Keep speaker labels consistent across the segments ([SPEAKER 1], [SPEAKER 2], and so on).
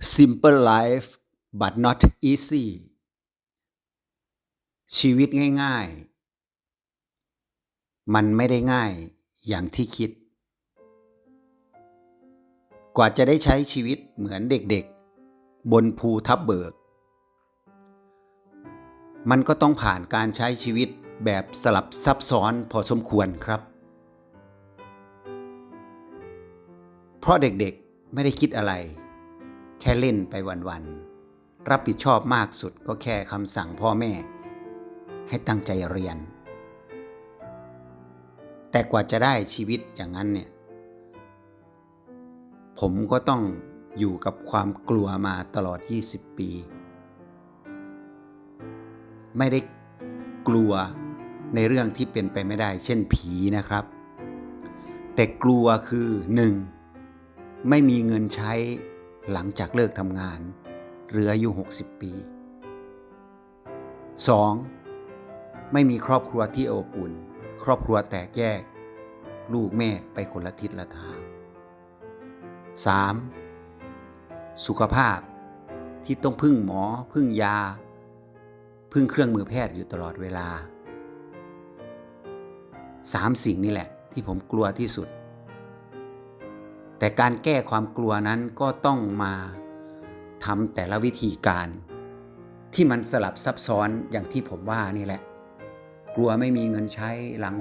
[SPEAKER 1] simple life but not easy ชีวิตง่าย ๆ มันไม่ได้ง่ายอย่างที่คิด กว่าจะได้ใช้ชีวิตเหมือนเด็กๆ บนภูทับเบิก มันก็ต้องผ่านการใช้ชีวิตแบบสลับซับซ้อนพอสมควรครับ เพราะเด็กๆไม่ได้คิดอะไร แค่เล่นไปวันๆ รับผิดชอบมากสุดก็แค่คำสั่งพ่อแม่ ให้ตั้งใจเรียน แต่กว่าจะได้ชีวิตอย่างนั้นเนี่ย ผมก็ต้องอยู่กับความกลัวมาตลอด 20 ปี ไม่ได้กลัวในเรื่องที่เป็นไปไม่ได้ เช่นผีนะครับ แต่กลัวคือ 1. ไม่มีเงินใช้ หลังจากเลิกทำงานหรืออายุ 60 ปี 2. ไม่มีครอบครัวที่อบอุ่น ครอบครัวแตกแยก ลูกแม่ไปคนละทิศละทาง 3. สุขภาพที่ต้องพึ่งหมอ พึ่งยา พึ่งเครื่องมือแพทย์อยู่ตลอดเวลาสามสิ่งนี่แหละที่ผมกลัวที่สุด แต่การแก้ความกลัวนั้นก็ต้องมาทำแต่ละวิธีการ ที่มันสลับซับซ้อนอย่างที่ผมว่านี่แหละ กลัวไม่มีเงินใช้หลัง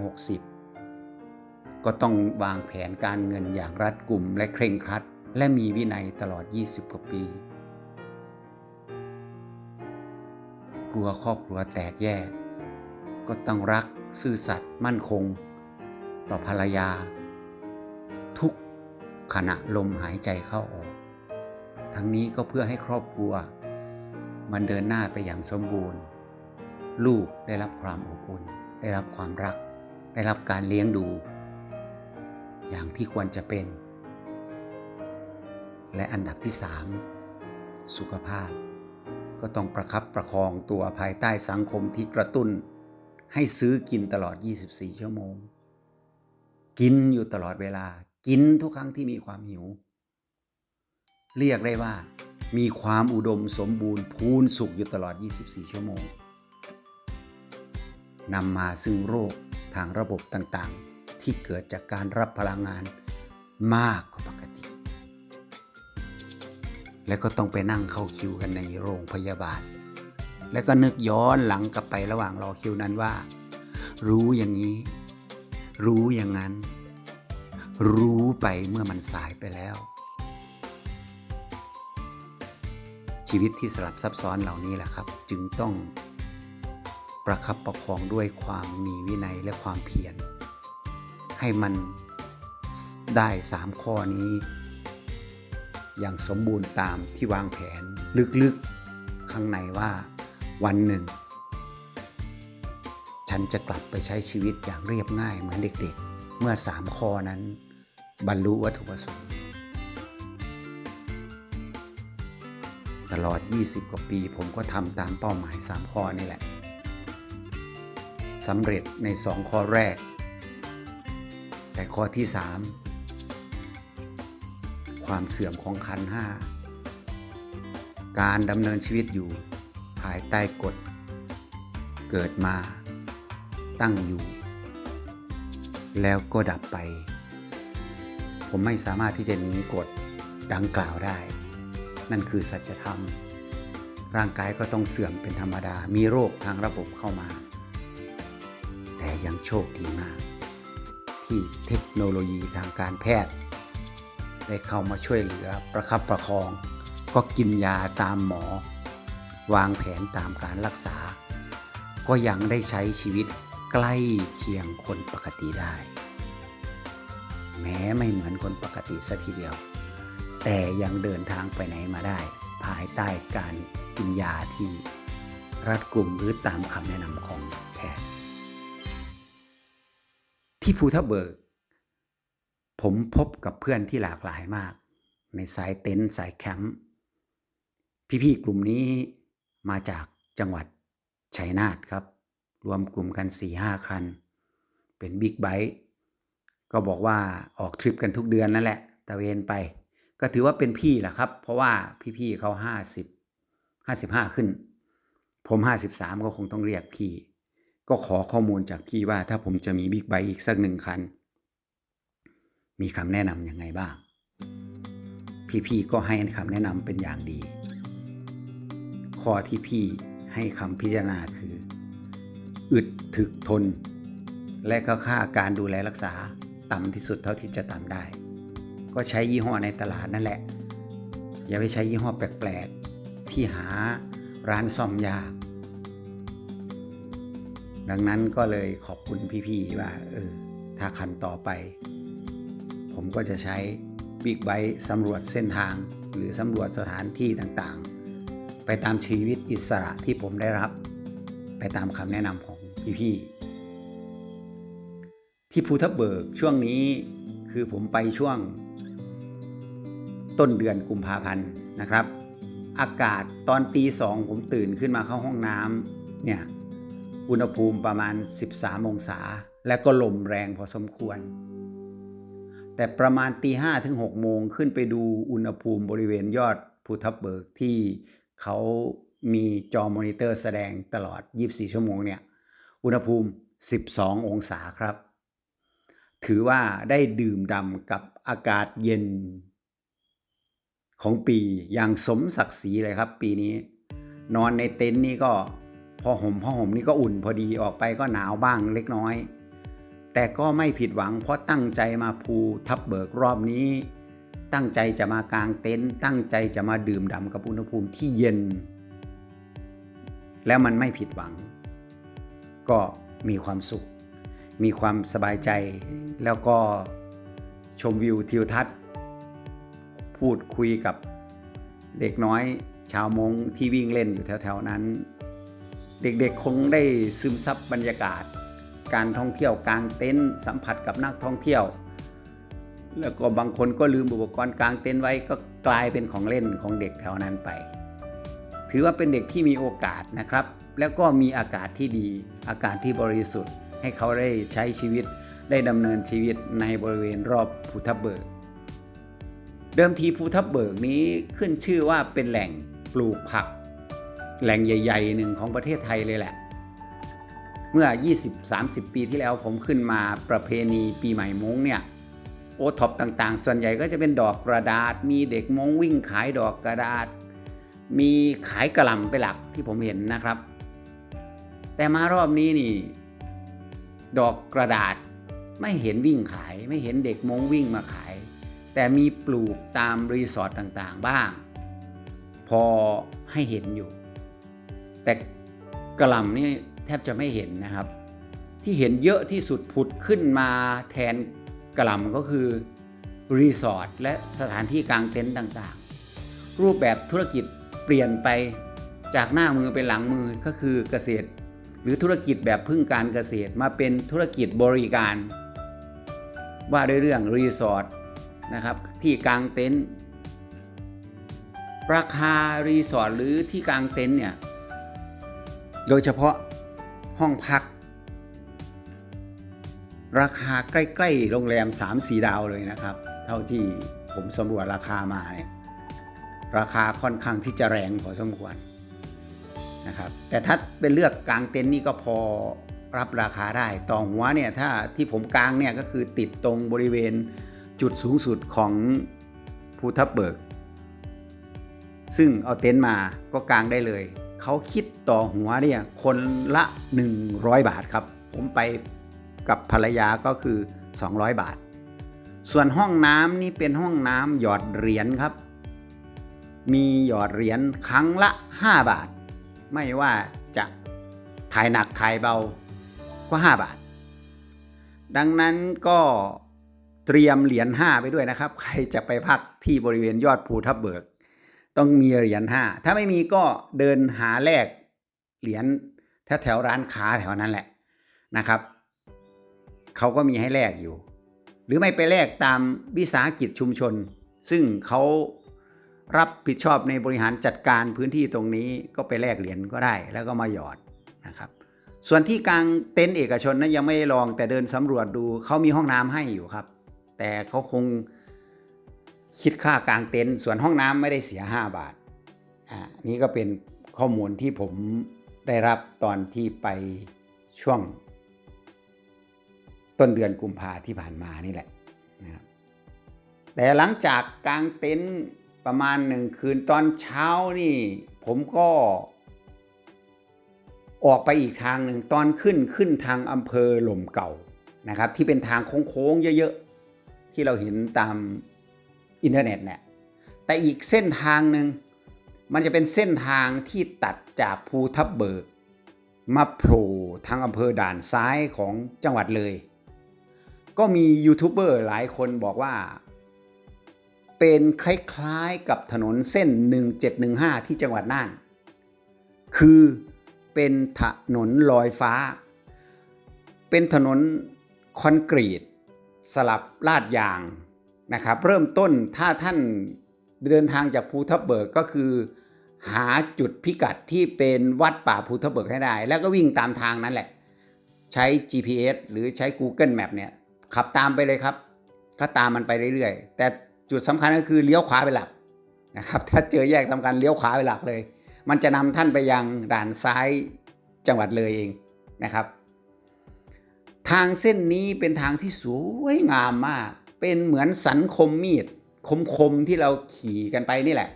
[SPEAKER 1] 60 ก็ต้องวางแผนการเงินอย่างรัดกุมและเคร่งครัด และมีวินัยตลอด 20 กว่าปี กลัวครอบครัวแตกแยก ก็ต้องรักซื่อสัตย์มั่นคง ต่อภรรยา ขณะลมหายใจเข้าออก ทั้งนี้ก็เพื่อให้ครอบครัว มันเดินหน้าไปอย่างสมบูรณ์ ลูกได้รับความอบอุ่น ได้รับความรัก ได้รับการเลี้ยงดู อย่างที่ควรจะเป็น และอันดับที่ 3 สุขภาพ ก็ต้องประคับประคองตัวภายใต้สังคมที่กระตุ้น ให้ซื้อกินตลอด 24 ชั่วโมง กินอยู่ตลอดเวลา กินทุกครั้งที่มีความหิว เรียกได้ว่า มีความอุดมสมบูรณ์พูนสุขอยู่ตลอด 24 ชั่วโมงนำมาซึ่งโรคทางระบบต่างๆ ที่เกิดจากการรับพลังงานมากกว่าปกติ และก็ต้องไปนั่งเข้าคิวกันในโรงพยาบาล แล้วก็นึกย้อนหลังกลับไประหว่างรอคิวนั้นว่า รู้อย่างนี้ รู้อย่างนั้น รู้ไปเมื่อมันสายไปแล้ว ชีวิตที่สลับซับซ้อนเหล่านี้แหละครับ จึงต้องประคับประคองด้วยความมีวินัยและความเพียรให้มันได้สามข้อนี้ อย่างสมบูรณ์ตามที่วางแผนลึกๆ ข้างในว่าวันหนึ่ง ฉันจะกลับไปใช้ชีวิตอย่างเรียบง่ายเหมือนเด็กๆ เมื่อสามข้อนั้น บรรลุวัตถุประสงค์ ตลอด 20 กว่าปีผมก็ทำตามเป้าหมาย 3 ข้อนี่แหละสำเร็จใน 2 ข้อแรก แต่ข้อที่ 3 ความเสื่อมของขันห้าการดำเนินชีวิตอยู่ภายใต้กฎ เกิดมา ตั้งอยู่ แล้วก็ดับไป ผมไม่สามารถที่จะหนีกฎดังกล่าวได้ นั่นคือสัจธรรม ร่างกายก็ต้องเสื่อมเป็นธรรมดา มีโรคทางระบบเข้ามา แต่ยังโชคดีมาก ที่เทคโนโลยีทางการแพทย์ ได้เข้ามาช่วยเหลือประคับประคอง ก็กินยาตามหมอ วางแผนตามการรักษา ก็ยังได้ใช้ชีวิตใกล้เคียงคนปกติได้ แม้ไม่เหมือนคนปกติซะทีเดียว แต่ยังเดินทางไปไหนมาได้ ภายใต้การกินยาที่รัดกลุ่มหรือตามคำแนะนำของแพทย์ที่ภูทับเบิก ผมพบกับเพื่อนที่หลากหลายมาก ในสายเต็นท์สายแคมป์พี่ๆกลุ่มนี้มาจากจังหวัดชัยนาทครับ รวมกลุ่มกัน4-5คัน เป็นบิ๊กไบค์ ก็บอกว่าออกทริปกันทุกเดือนนั่นแหละตะเวนไป ก็ถือว่าเป็นพี่แหละครับ เพราะว่าพี่ๆเขาห้าสิบห้าสิบห้าขึ้น ผมห้าสิบสามก็คงต้องเรียกพี่ ก็ขอข้อมูลจากพี่ว่าถ้าผมจะมีบิ๊กไบค์อีกสักหนึ่งคัน มีคำแนะนำยังไงบ้าง พี่ๆก็ให้คำแนะนำเป็นอย่างดี ข้อที่พี่ให้คำพิจารณาคือ อึดถึกทน และก็ค่าการดูแลรักษา ต่ำที่สุดเท่าที่จะต่ำได้ ก็ใช้ยี่ห้อในตลาดนั่นแหละ อย่าไปใช้ยี่ห้อแปลกๆ ที่หาร้านซ่อมยาก ดังนั้นก็เลยขอบคุณพี่ๆว่าเออถ้าคันต่อไป ผมก็จะใช้บิ๊กไบค์สำรวจเส้นทาง หรือสำรวจสถานที่ต่างๆ ไปตามชีวิตอิสระที่ผมได้รับ ไปตามคำแนะนำของพี่ๆ ที่ภูทับเบิกช่วงนี้คือผมไปช่วง ต้นเดือนกุมภาพันธ์นะครับ อากาศตอนตีสองผมตื่นขึ้นมาเข้าห้องน้ำเนี่ยอุณหภูมิประมาณ 13 องศา และก็ลมแรงพอสมควร แต่ประมาณตีห้ถึง6โมงขึ้นไปดูอุณหภูมิบริเวณยอดภูทับเบิกที่เขามีจอมอนิเตอร์แสดงตลอด 24 ชั่วโมงเนี่ย อุณหภูมิ 12 องศาครับ ถือว่าได้ดื่มด่ำกับอากาศเย็น ของปีอย่างสมศักดิ์ศรีเลยครับ ปีนี้ นอนในเต็นท์นี่ก็พอห่มผ้าห่มนี่ก็อุ่นพอดีออกไปก็หนาวบ้างเล็กน้อย แต่ก็ไม่ผิดหวังเพราะตั้งใจมาภูทับเบิกรอบนี้ ตั้งใจจะมากางเต็นท์ตั้งใจจะมาดื่มด่ำกับอุณหภูมิที่เย็น แล้วมันไม่ผิดหวัง ก็มีความสุข มีความสบายใจ แล้วก็ชมวิวทิวทัศน์ พูดคุยกับเด็กน้อยชาวมงที่วิ่งเล่นอยู่แถวๆนั้น เด็กๆคงได้ซึมซับบรรยากาศ การท่องเที่ยวกลางเต็นท์สัมผัสกับนักท่องเที่ยว แล้วก็บางคนก็ลืมอุปกรณ์กลางเต็นท์ไว้ก็กลายเป็นของเล่นของเด็กแถวนั้นไป ถือว่าเป็นเด็กที่มีโอกาสนะครับ แล้วก็มีอากาศที่ดีอากาศที่บริสุทธิ์ ให้เขาได้ใช้ชีวิตได้ดำเนินชีวิตในบริเวณรอบภูทับเบิก เดิมทีภูทับเบิกนี้ขึ้นชื่อว่าเป็นแหล่งปลูกผัก แหล่งใหญ่ๆหนึ่งของประเทศไทยเลยแหละ เมื่อ 20-30 ปีที่แล้วผมขึ้นมาประเพณีปีใหม่มงเนี่ยโอท็อปต่างๆ ส่วนใหญ่ก็จะเป็นดอกกระดาษ มีเด็กมงวิ่งขายดอกกระดาษ มีขายกระหล่ำไปหลักที่ผมเห็นนะครับ แต่มารอบนี้นี่ ดอกกระดาษ ไม่เห็นวิ่งขาย ไม่เห็นเด็กมงวิ่งมาขาย แต่มีปลูกตามรีสอร์ทต่างๆบ้าง พอให้เห็นอยู่ แต่กระลำนี่แทบจะไม่เห็นนะครับ ที่เห็นเยอะที่สุดผุดขึ้นมาแทนกระลำก็คือรีสอร์ทและสถานที่กลางเต็นท์ต่างๆ รูปแบบธุรกิจเปลี่ยนไปจากหน้ามือเป็นหลังมือก็คือเกษตร หรือธุรกิจแบบพึ่งการเกษตรมาเป็นธุรกิจบริการ ว่าด้วยเรื่องรีสอร์ทนะครับที่กางเต็นท์ราคารีสอร์ทหรือที่กางเต็นท์เนี่ยโดยเฉพาะห้องพัก ราคาใกล้ๆโรงแรม 3-4 ดาวเลยนะครับ เท่าที่ผมสำรวจราคามาเนี่ยราคาค่อนข้างที่จะแรงพอสมควร นะครับแต่ถ้าเป็นเลือกกลางเต็นท์นี่ก็พอรับราคาได้ ต่อหัวเนี่ยถ้าที่ผมกลางเนี่ยก็คือติดตรงบริเวณจุดสูงสุดของภูทับเบิก ซึ่งเอาเต็นท์มาก็กางได้เลย เขาคิดต่อหัวเนี่ยคนละ 100 บาทครับ ผมไปกับภรรยาก็คือ 200 บาท ส่วนห้องน้ำนี่เป็นห้องน้ำหยอดเหรียญครับ มีหยอดเหรียญครั้งละ 5 บาท ไม่ว่าจะถ่ายหนักถ่ายเบาก็ 5 บาท ดังนั้นก็เตรียมเหรียญ5ไปด้วยนะครับ ใครจะไปพักที่บริเวณยอดภูทับเบิก ต้องมีเหรียญ5ถ้าไม่มีก็เดินหาแลกเหรียญแถวแถวร้านค้าแถวนั้นแหละนะครับเขาก็มีให้แลกอยู่ หรือไม่ไปแลกตามวิสาหกิจชุมชน ซึ่งเขา รับผิดชอบในบริหารจัดการพื้นที่ตรงนี้ก็ไปแลกเหรียญก็ได้ แล้วก็มาหยอดนะครับ ส่วนที่กลางเต็นท์เอกชนนั้นยังไม่ได้ลองแต่เดินสำรวจดูเขามีห้องน้ำให้อยู่ครับ แต่เขาคงคิดค่ากลางเต็นท์ส่วนห้องน้ำไม่ได้เสีย 5 บาทอ่านี่ก็เป็นข้อมูลที่ผมได้รับตอนที่ไปช่วง ต้นเดือนกุมภาที่ผ่านมานี่แหละนะครับแต่หลังจากกลางเต็นท์ ประมาณหนึ่งคืนตอนเช้านี่ ผมก็ออกไปอีกทางหนึ่งตอนขึ้นขึ้นทางอำเภอหล่มเก่านะครับ ที่เป็นทางโค้งๆเยอะๆ ที่เราเห็นตามอินเทอร์เน็ตเนี่ยแต่อีกเส้นทางหนึ่งมันจะเป็นเส้นทางที่ตัดจากภูทับเบิก มาโผล่ทางอำเภอด่านซ้ายของจังหวัดเลย ก็มียูทูบเบอร์หลายคนบอกว่า เป็นคล้ายๆกับถนนเส้น 1715 ที่จังหวัดน่าน คือเป็นถนนลอยฟ้า เป็นถนนคอนกรีต สลับลาดยางนะครับ เริ่มต้นถ้าท่านเดินทางจากภูทับเบิกก็คือ หาจุดพิกัดที่เป็นวัดป่าภูทับเบิกให้ได้ แล้วก็วิ่งตามทางนั้นแหละ ใช้ GPS หรือใช้ Google Map เนี่ยขับตามไปเลยครับก็ตามมันไปเรื่อยๆ แต่ จุดสำคัญก็คือเลี้ยวขวาไปหลักนะครับ ถ้าเจอแยกสำคัญเลี้ยวขวาไปหลักเลย มันจะนำท่านไปยังด่านซ้ายจังหวัดเลยเองนะครับ ทางเส้นนี้เป็นทางที่สวยงามมาก เป็นเหมือนสันคมมีดคมๆที่เราขี่กันไปนี่แหละ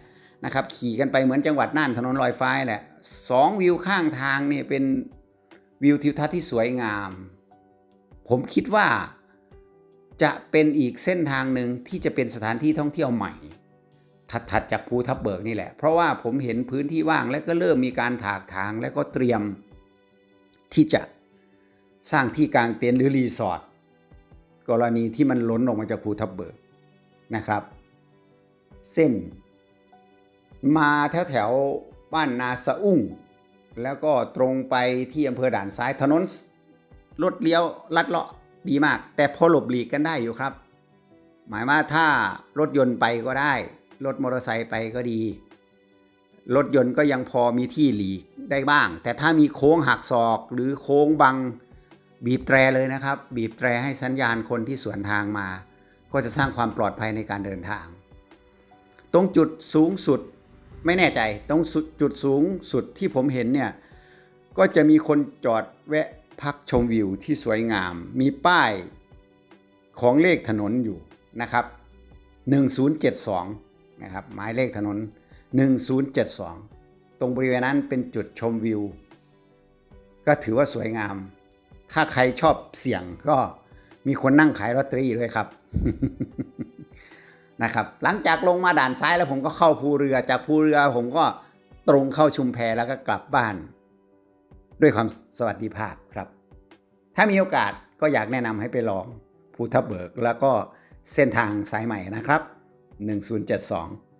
[SPEAKER 1] นะครับ ขี่กันไปเหมือนจังหวัดน่านถนนลอยฟ้าแหละสองวิวข้างทางนี่เป็นวิวทิวทัศน์ที่สวยงาม ผมคิดว่า จะเป็นอีกเส้นทางหนึ่งที่จะเป็นสถานที่ท่องเที่ยวใหม่ ถัดๆจากภูทับเบิกนี่แหละ เพราะว่าผมเห็นพื้นที่ว่างและก็เริ่มมีการถากถางและก็เตรียม ที่จะสร้างที่กลางเต็นท์หรือรีสอร์ทกรณีที่มันล้นออกมาจากภูทับเบิกนะครับ เส้น มาแถวแถวบ้านนาสะอุ้ง แล้วก็ตรงไปที่อำเภอด่านซ้ายถนนรถเลี้ยวลัดเลาะ ดีมาก แต่พอหลบหลีกกันได้อยู่ครับ หมายว่าถ้ารถยนต์ไปก็ได้ รถมอเตอร์ไซค์ไปก็ดี รถยนต์ก็ยังพอมีที่หลีกได้บ้าง แต่ถ้ามีโค้งหักศอกหรือโค้งบังบีบแตรเลยนะครับ บีบแตรให้สัญญาณคนที่สวนทางมา ก็จะสร้างความปลอดภัยในการเดินทาง ตรงจุดสูงสุดไม่แน่ใจตรงจุดสูงสุดที่ผมเห็นเนี่ยก็จะมีคนจอดแวะ พักชมวิวที่สวยงาม มีป้ายของเลขถนนอยู่นะครับ 1072 นะครับ หมายเลขถนน 1072 ตรงบริเวณนั้นเป็นจุดชมวิว ก็ถือว่าสวยงาม ถ้าใครชอบเสี่ยงก็มีคนนั่งขายลอตเตอรี่ด้วยครับนะครับ หลังจากลงมาด่านซ้ายแล้วผมก็เข้าภูเรือ จากภูเรือผมก็ตรงเข้าชุมแพแล้วก็กลับบ้าน ด้วยความสวัสดิภาพครับ ถ้ามีโอกาสก็อยากแนะนำให้ไปลองภูทับเบิก แล้วก็เส้นทางสายใหม่นะครับ 1072